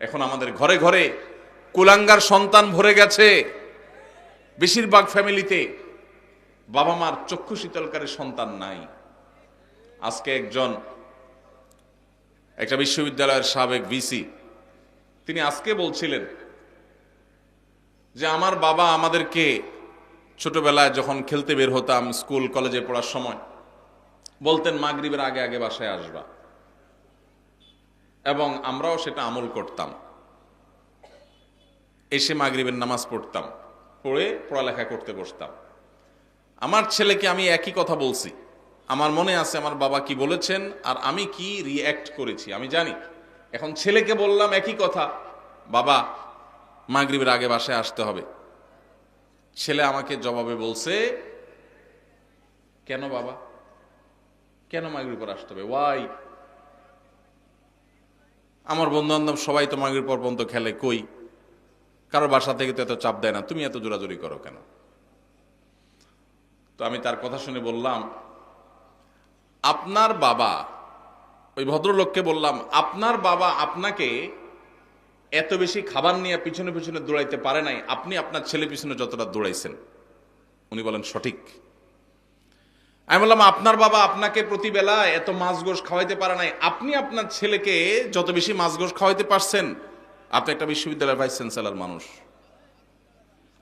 এখন আমাদের ঘরে ঘরে কুলাঙ্গার সন্তান ভরে গেছে। বেশিরভাগ ফ্যামিলিতে বাবা মার চক্ষু শীতলকারী সন্তান নাই। আজকে একজন, একটা বিশ্ববিদ্যালয়ের সাবেক ভিসি, তিনি আজকে বলছিলেন যে আমার বাবা আমাদেরকে ছোটবেলায় যখন খেলতে বের হতাম স্কুল, কলেজে পড়ার সময়, বলতেন মাগরিবের আগে আগে বাসায় আসবা। এবং আমরাও সেটা আমল করতাম। এসে মাগরিবের নামাজ পড়তাম, পড়ে পড়ালেখা করতে বসতাম। আমার ছেলেকে আমি একই কথা বলছি। আমার মনে আছে আমার বাবা কি বলেছেন আর আমি কি রিয়্যাক্ট করেছি, আমি জানি। এখন ছেলেকে বললাম একই কথা, বাবা, মাগরিবের আগে বাসায় আসতে হবে। ছেলে আমাকে জবাবে বলছে, কেন বাবা? কেন মাগরিব আসতে হবে? ওয়াই আমার বন্ধু বান্ধব সবাই তো মাগরিব পর পর্যন্ত খেলে, কই? কারোর বাসা থেকে তো এত চাপ দেয় না, তুমি এত জোরাজুরি করো কেন? তো আমি তার কথা শুনে বললাম, আপনার বাবা, ওই ভদ্রলোককে বললাম, আপনার বাবা আপনাকে এত বেশি খাবার নিয়ে পিছনে পিছনে দৌড়াইতে পারে নাই, আপনি আপনার ছেলে পিছনে যতটা দৌড়াইছেন। উনি বলেন, সঠিক। আমি বললাম, আপনার বাবা আপনাকে প্রতিবেলা এত মাছ গোশ খাওয়াইতে পারে নাই। আপনি আপনার ছেলেকে যত বেশি মাছ গোশ খাওয়াইতে পারছেন, আপনি একটা বিশ্ববিদ্যালয়ের ভাইস চ্যান্সেলর মানুষ।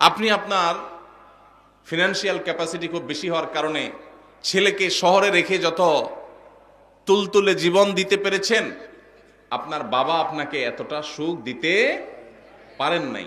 আপনি আপনার ফিনান্সিয়াল ক্যাপাসিটি খুব বেশি হওয়ার কারণে ছেলেকে শহরে রেখে যত তুলতুলে জীবন দিতে পেরেছেন, আপনার বাবা আপনাকে এতটা সুখ দিতে পারেন নাই।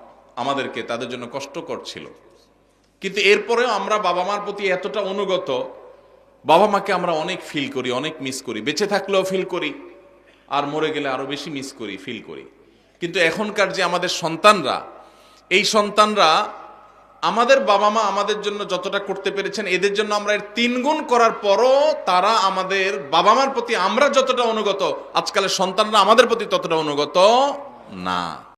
আমাদেরকে তাদের জন্য কষ্টকর ছিল। কিন্তু এরপরেও আমরা বাবা মার প্রতি এতটা অনুগত বাবা মাকে আমরা অনেক ফিল করি, অনেক মিস করি। বেঁচে থাকলেও ফিল করি, আর মরে গেলে আরও বেশি মিস করি ফিল করি। কিন্তু এখনকার যে আমাদের সন্তানরা, এই সন্তানরা আমাদের বাবা মা আমাদের জন্য যতটা করতে পেরেছেন, এদের জন্য আমরা এর তিন গুণ করার পরও তারা আমাদের বাবা মার প্রতি আমরা যতটা অনুগত, আজকালের সন্তানরা আমাদের প্রতি ততটা অনুগত না।